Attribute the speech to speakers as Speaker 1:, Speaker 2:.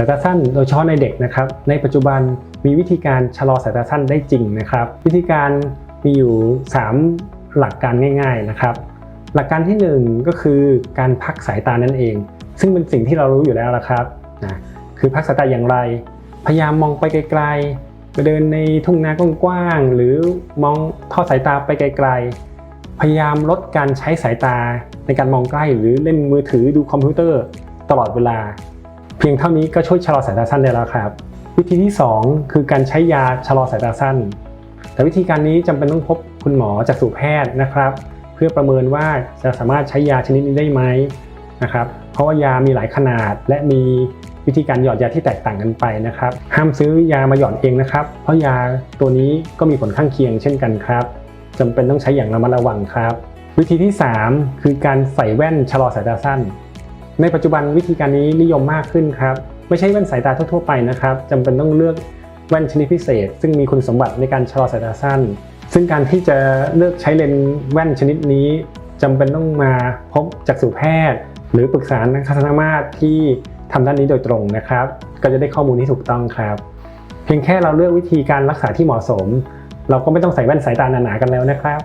Speaker 1: สายตาสั้นโดยเฉพาะในเด็กนะครับ ในปัจจุบันมีวิธีการชะลอสายตาสั้นได้จริงนะครับ วิธีการมีอยู่ 3 หลักการง่าย ๆนะครับ หลักการที่ 1 ก็คือการพักสายตานั่นเอง ซึ่งเป็นสิ่งที่เรารู้อยู่แล้วละครับนะคือพักสายตาอย่างไร พยายามมองไปไกลๆไปเดินในทุ่งนากว้างๆหรือมองทอดสายตาไปไกลๆ พยายามลดการใช้สายตาในการมองใกล้หรือเล่นมือถือดูคอมพิวเตอร์ตลอดเวลา เพียงเท่านี้ก็ช่วยชะลอสายตาสั้นได้แล้วครับ วิธีที่ 2 คือการใช้ยาชะลอสายตาสั้น แต่วิธีการนี้จำเป็นต้องพบคุณหมอจากสูแพทย์นะครับ เพื่อประเมินว่าจะสามารถใช้ยาชนิดนี้ได้ไหมนะครับ เพราะว่ายามีหลายขนาดและมีวิธีการหยอดยาที่แตกต่างกันไปนะครับ ห้ามซื้อยามาหยอดเองนะครับ เพราะยาตัวนี้ก็มีผลข้างเคียงเช่นกันครับจำเป็นต้องใช้อย่างระมัดระวังครับ วิธีที่ 3 คือการใส่แว่นชะลอสายตาสั้น ในปัจจุบันวิธีการนี้นิยมมากขึ้นครับ ไม่ใช่แว่นสายตาทั่วๆไปนะครับจำเป็นต้องเลือกแว่นชนิดพิเศษ ซึ่งมีคุณสมบัติในการชะลอสายตาสั้น ซึ่งการที่จะเลือกใช้เลนส์แว่นชนิดนี้จำเป็นต้องมาพบจักษุแพทย์ หรือปรึกษานักทัศนมาตรที่ทำด้านนี้โดยตรงนะครับ ก็จะได้ข้อมูลที่ถูกต้องครับ เพียงแค่เราเลือกวิธีการรักษาที่เหมาะสม เราก็ไม่ต้องใส่แว่นสายตาหนาๆกันแล้วนะครับ